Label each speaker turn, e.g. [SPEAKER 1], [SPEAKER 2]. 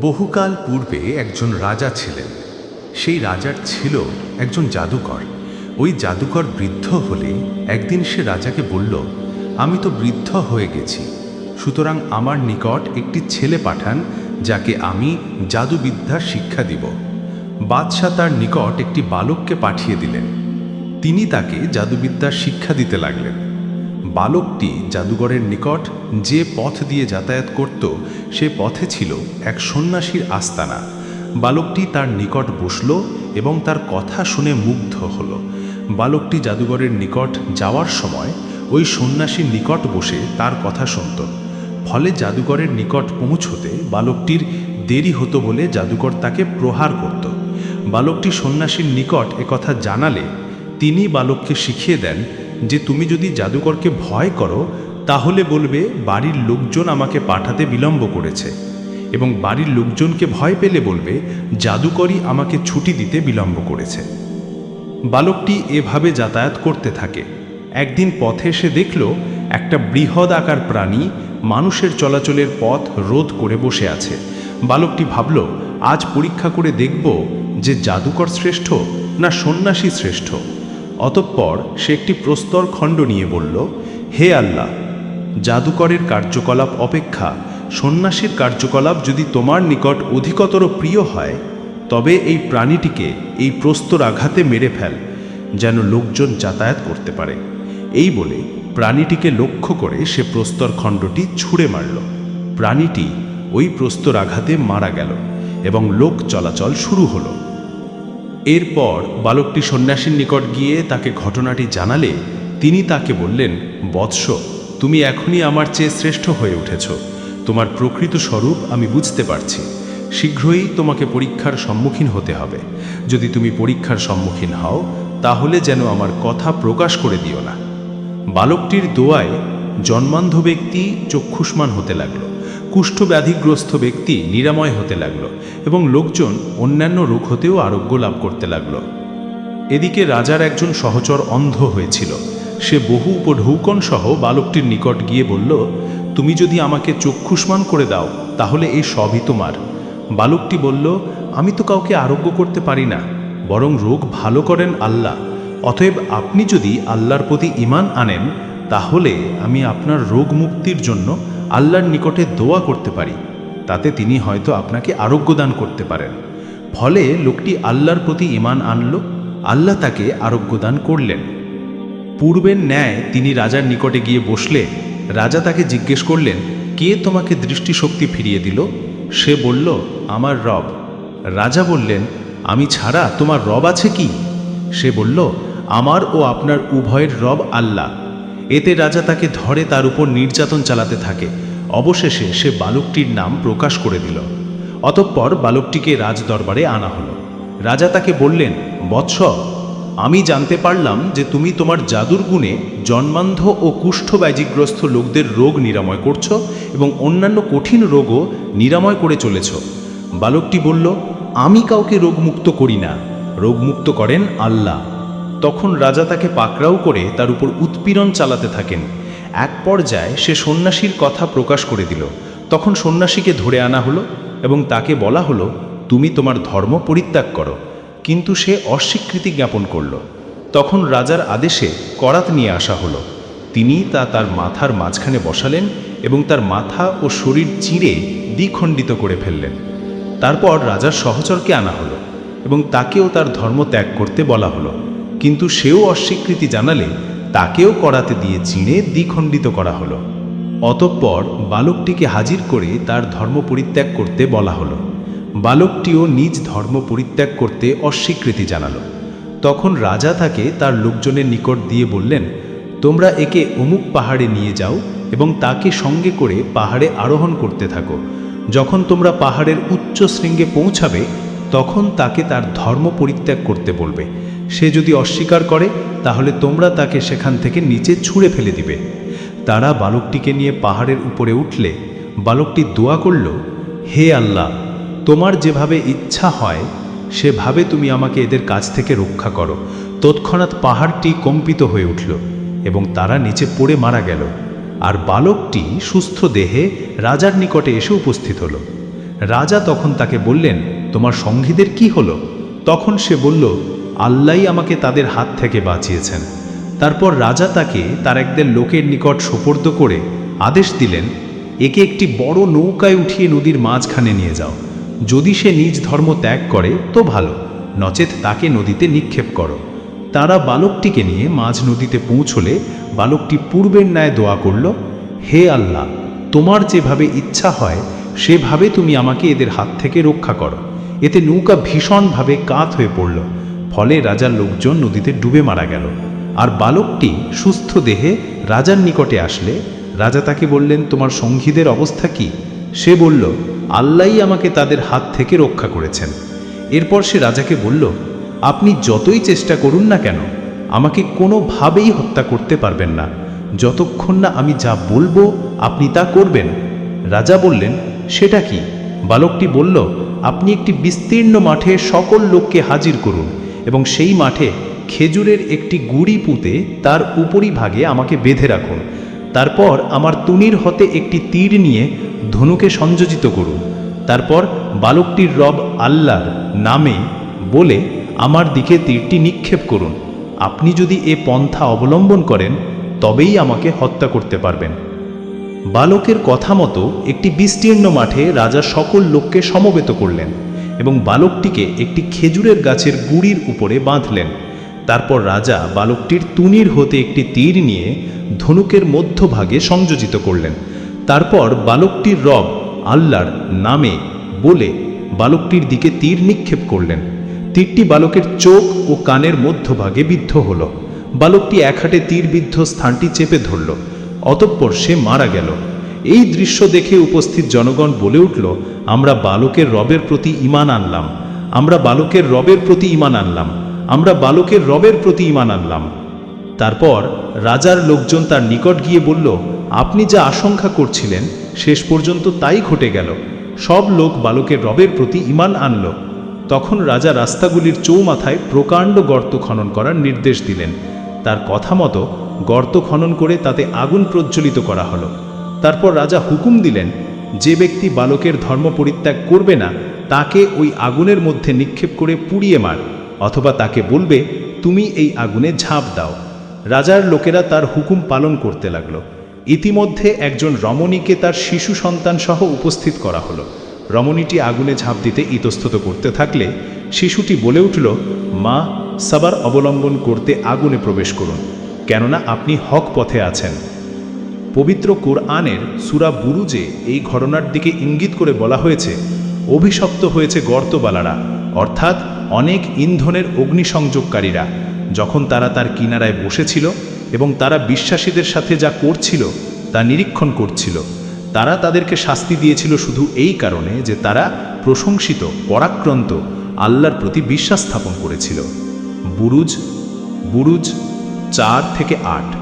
[SPEAKER 1] বহুকাল পূর্বে একজন রাজা ছিলেন। সেই রাজার ছিল একজন জাদুকর। ওই জাদুকর বৃদ্ধ হলে একদিন সে রাজাকে বলল, আমি তো বৃদ্ধ হয়ে গেছি। সুতরাং আমার নিকট একটি ছেলে পাঠান, যাকে আমি জাদুবিদ্যার শিক্ষা দিব। বাদশাহ তার নিকট একটি বালককে পাঠিয়ে দিলেন। তিনি তাকে জাদুবিদ্যার শিক্ষা দিতে লাগলেন। বালকটি জাদুঘরের নিকট যে পথ দিয়ে যাতায়াত করত, সে পথে ছিল এক সন্ন্যাসীর আস্তানা। বালকটি তার নিকট বসল এবং তার কথা শুনে মুগ্ধ হল। বালকটি জাদুঘরের নিকট যাওয়ার সময় ওই সন্ন্যাসীর নিকট বসে তার কথা শুনত। ফলে জাদুঘরের নিকট পৌঁছতে বালকটির দেরি হতো বলে জাদুকর তাকে প্রহার করত। বালকটি সন্ন্যাসীর নিকট একথা জানালে তিনি বালককে শিখিয়ে দেন যে তুমি যদি জাদুকরকে ভয় করো, তাহলে বলবে, বাড়ির লোকজন আমাকে পাঠাতে বিলম্ব করেছে। এবং বাড়ির লোকজনকে ভয় পেলে বলবে, জাদুকরই আমাকে ছুটি দিতে বিলম্ব করেছে। বালকটি এভাবে যাতায়াত করতে থাকে। একদিন পথে এসে দেখল, একটা বৃহৎ আকার প্রাণী মানুষের চলাচলের পথ রোধ করে বসে আছে। বালকটি ভাবল, আজ পরীক্ষা করে দেখব যে জাদুকর শ্রেষ্ঠ না সন্ন্যাসী শ্রেষ্ঠ। অতঃপর সে একটি প্রস্তর খণ্ড নিয়ে বলল, হে আল্লাহ, জাদুকরের কার্যকলাপ অপেক্ষা, সন্ন্যাসীর কার্যকলাপ যদি তোমার নিকট অধিকতর প্রিয় হয়, তবে এই প্রাণীটিকে এই প্রস্তর আঘাতে মেরে ফেল, যেন লোকজন যাতায়াত করতে পারে। এই বলে প্রাণীটিকে লক্ষ্য করে সে প্রস্তর খণ্ডটি ছুঁড়ে মারল। প্রাণীটি ওই প্রস্তর আঘাতে মারা গেল এবং লোক চলাচল শুরু হলো। এরপর বালকটি সন্ন্যাসীর নিকট গিয়ে তাকে ঘটনাটি জানালে তিনি তাকে বললেন, বৎস, তুমি এখনই আমার চেয়ে শ্রেষ্ঠ হয়ে উঠেছ। তোমার প্রকৃত স্বরূপ আমি বুঝতে পারছি। শীঘ্রই তোমাকে পরীক্ষার সম্মুখীন হতে হবে। যদি তুমি পরীক্ষার সম্মুখীন হও, তাহলে যেন আমার কথা প্রকাশ করে দিও না। বালকটির দোয়ায় জন্মান্ধ ব্যক্তি চক্ষুষ্মান হতে লাগল। কুষ্ঠব্যাধিগ্রস্ত ব্যক্তি নিরাময় হতে লাগল এবং লোকজন অন্যান্য রোগ হতেও আরোগ্য লাভ করতে লাগল। এদিকে রাজার একজন সহচর অন্ধ হয়েছিল। সে বহু উপঢৌকন সহ বালকটির নিকট গিয়ে বলল, তুমি যদি আমাকে চক্ষুষ্মান করে দাও, তাহলে এই সবই তোমার। বালকটি বলল, আমি তো কাউকে আরোগ্য করতে পারি না, বরং রোগ ভালো করেন আল্লাহ। অতএব আপনি যদি আল্লাহর প্রতি ইমান আনেন, তাহলে আমি আপনার রোগ মুক্তির জন্য আল্লাহর নিকটে দোয়া করতে পারি, তাতে তিনি হয়তো আপনাকে আরোগ্য দান করতে পারেন। ফলে লোকটি আল্লাহর প্রতি ইমান আনল, আল্লাহ তাকে আরোগ্য দান করলেন। পূর্বের ন্যায় তিনি রাজার নিকটে গিয়ে বসলে, রাজা তাকে জিজ্ঞেস করলেন, কে তোমাকে দৃষ্টিশক্তি ফিরিয়ে দিল? সে বলল, আমার রব। রাজা বললেন, আমি ছাড়া তোমার রব আছে কি? সে বলল, আমার ও আপনার উভয়ের রব আল্লাহ। এতে রাজা তাকে ধরে তার উপর নির্যাতন চালাতে থাকে। অবশেষে সে বালকটির নাম প্রকাশ করে দিল। অতঃপর বালকটিকে রাজদরবারে আনা হলো। রাজা তাকে বললেন, বৎস, আমি জানতে পারলাম যে তুমি তোমার জাদুর গুণে জন্মান্ধ ও কুষ্ঠব্যাধিগ্রস্ত লোকদের রোগ নিরাময় করছ এবং অন্যান্য কঠিন রোগও নিরাময় করে চলেছ। বালকটি বলল, আমি কাউকে রোগমুক্ত করি না। রোগমুক্ত করেন আল্লাহ। তখন রাজা তাকে পাকড়াও করে তার উপর উৎপীড়ন চালাতে থাকেন। এক পর্যায়ে সে সন্ন্যাসীর কথা প্রকাশ করে দিল। তখন সন্ন্যাসীকে ধরে আনা হলো এবং তাকে বলা হলো, তুমি তোমার ধর্ম পরিত্যাগ করো। কিন্তু সে অস্বীকৃতি জ্ঞাপন করল। তখন রাজার আদেশে করাত নিয়ে আসা হলো। তিনি তা তার মাথার মাঝখানে বসালেন এবং তার মাথা ও শরীর চিঁড়ে দ্বিখণ্ডিত করে ফেললেন। তারপর রাজার সহচরকে আনা হলো এবং তাকেও তার ধর্ম ত্যাগ করতে বলা হলো। কিন্তু সেও অস্বীকৃতি জানালে তাকেও করাতে দিয়ে চিঁড়ে দ্বিখণ্ডিত করা হলো। অতঃপর বালকটিকে হাজির করে তার ধর্ম পরিত্যাগ করতে বলা হলো। বালকটিও নিজ ধর্ম পরিত্যাগ করতে অস্বীকৃতি জানালো। তখন রাজা তাকে তার লোকজনের নিকট দিয়ে বললেন, তোমরা একে অমুক পাহাড়ে নিয়ে যাও এবং তাকে সঙ্গে করে পাহাড়ে আরোহণ করতে থাকো। যখন তোমরা পাহাড়ের উচ্চ শৃঙ্গে পৌঁছাবে, তখন তাকে তার ধর্ম পরিত্যাগ করতে বলবে। সে যদি অস্বীকার করে, তাহলে তোমরা তাকে সেখান থেকে নিচে ছুঁড়ে ফেলে দিবে। তারা বালকটিকে নিয়ে পাহাড়ের উপরে উঠলে, বালকটি দোয়া করল, হে আল্লাহ, তোমার যেভাবে ইচ্ছা হয়, সেভাবে তুমি আমাকে এদের কাছ থেকে রক্ষা করো। তৎক্ষণাৎ পাহাড়টি কম্পিত হয়ে উঠল এবং তারা নিচে পড়ে মারা গেল। আর বালকটি সুস্থ দেহে রাজার নিকটে এসে উপস্থিত হলো।
[SPEAKER 2] রাজা তখন তাকে বললেন, তোমার সঙ্গীদের কি হলো? তখন সে বলল আল্লাহই আমাকে তাদের হাত থেকে বাঁচিয়েছেন। তারপর রাজা তাকে তার একদের লোকের নিকট সোপর্দ করে আদেশ দিলেন, একে একটি বড় নৌকায় উঠিয়ে নদীর মাঝখানে নিয়ে যাও। যদি সে নিজ ধর্ম ত্যাগ করে, তো ভালো, নচেত তাকে নদীতে নিক্ষেপ করো। তারা বালকটিকে নিয়ে মাঝ নদীতে পৌঁছলে বালকটি পূর্বের ন্যায় দোয়া করল, হে আল্লাহ, তোমার যেভাবে ইচ্ছা হয়, সেভাবে তুমি আমাকে এদের হাত থেকে রক্ষা করো। এতে নৌকা ভীষণভাবে কাত হয়ে পড়ল। ফলে রাজার লোকজন নদীতে ডুবে মারা গেল। আর বালকটি সুস্থ দেহে রাজার নিকটে আসলে। রাজা তাকে বললেন, তোমার সঙ্গীদের অবস্থা কি? সে বলল, আল্লাহই আমাকে তাদের হাত থেকে রক্ষা করেছেন। এরপর সে রাজাকে বলল, আপনি যতই চেষ্টা করুন না কেন, আমাকে কোনোভাবেই হত্যা করতে পারবেন না। যতক্ষণ না আমি যা বলব, আপনি তা করবেন। রাজা বললেন, সেটা কি? বালকটি বলল, আপনি একটি বিস্তীর্ণ মাঠে সকল লোককে হাজির করুন। এবং সেই মাঠে খেজুরের একটি গুড়ি পুঁতে তার উপরিভাগে আমাকে বেঁধে রাখুন। তারপর আমার তুনির হতে একটি তীর নিয়ে ধনুকে সংযোজিত করুন। তারপর বালকটির রব আল্লাহর নামে বলে আমার দিকে তীরটি নিক্ষেপ করুন। আপনি যদি এ পন্থা অবলম্বন করেন, তবেই আমাকে হত্যা করতে পারবেন। বালকের কথা মতো একটি বিস্তীর্ণ মাঠে রাজা সকল লোককে সমবেত করলেন। এবং বালকটিকে একটি খেজুরের গাছের গুড়ির উপরে বাঁধলেন। তারপর রাজা বালকটির তুনির হতে একটি তীর নিয়ে ধনুকের মধ্যভাগে সংযোজিত করলেন। তারপর বালকটির রব আল্লাহর নামে বলে বালকটির দিকে তীর নিক্ষেপ করলেন। তীরটি বালকের চোখ ও কানের মধ্যভাগে বিদ্ধ হল। বালকটি এক হাটে তীরবিদ্ধ স্থানটি চেপে ধরল। অতঃপর সে মারা গেল। এই দৃশ্য দেখে উপস্থিত জনগণ বলে উঠল, আমরা বালকের রবের প্রতি ইমান আনলাম। আমরা বালকের রবের প্রতি ইমান আনলাম। আমরা বালকের রবের প্রতি ইমান আনলাম। তারপর রাজার লোকজন তার নিকট গিয়ে বলল, আপনি যা আশঙ্কা করছিলেন, শেষ পর্যন্ত তাই ঘটে গেল। সব লোক বালকের রবের প্রতি ইমান আনল। তখন রাজা রাস্তাগুলির চৌমাথায় প্রকাণ্ড গর্ত খনন করার নির্দেশ দিলেন। তার কথা মতো গর্ত খনন করে তাতে আগুন প্রজ্বলিত করা হলো। তারপর রাজা হুকুম দিলেন, যে ব্যক্তি বালকের ধর্ম পরিত্যাগ করবে না, তাকে ওই আগুনের মধ্যে নিক্ষেপ করে পুড়িয়ে মার, অথবা তাকে বলবে, তুমি এই আগুনে ঝাঁপ দাও। রাজার লোকেরা তার হুকুম পালন করতে লাগল। ইতিমধ্যে একজন রমণীকে তার শিশু সন্তান সহ উপস্থিত করা হলো। রমণীটি আগুনে ঝাঁপ দিতে ইতস্তত করতে থাকলে শিশুটি বলে উঠল, মা, সাবার অবলম্বন করতে আগুনে প্রবেশ করুন, কেননা আপনি হক পথে আছেন। পবিত্র কোরআনের সুরা বুরুজে এই ঘটনার দিকে ইঙ্গিত করে বলা হয়েছে, অভিশপ্ত হয়েছে গর্তবালারা, অর্থাৎ অনেক ইন্ধনের অগ্নিসংযোগকারীরা। যখন তারা তার কিনারায় বসেছিল এবং তারা বিশ্বাসীদের সাথে যা করছিল তা নিরীক্ষণ করছিল, তারা তাদেরকে শাস্তি দিয়েছিল শুধু এই কারণে যে তারা প্রশংসিত, পরাক্রান্ত, আল্লাহর প্রতি বিশ্বাস স্থাপন করেছিল। বুরুজ বুরুজ চার থেকে আট।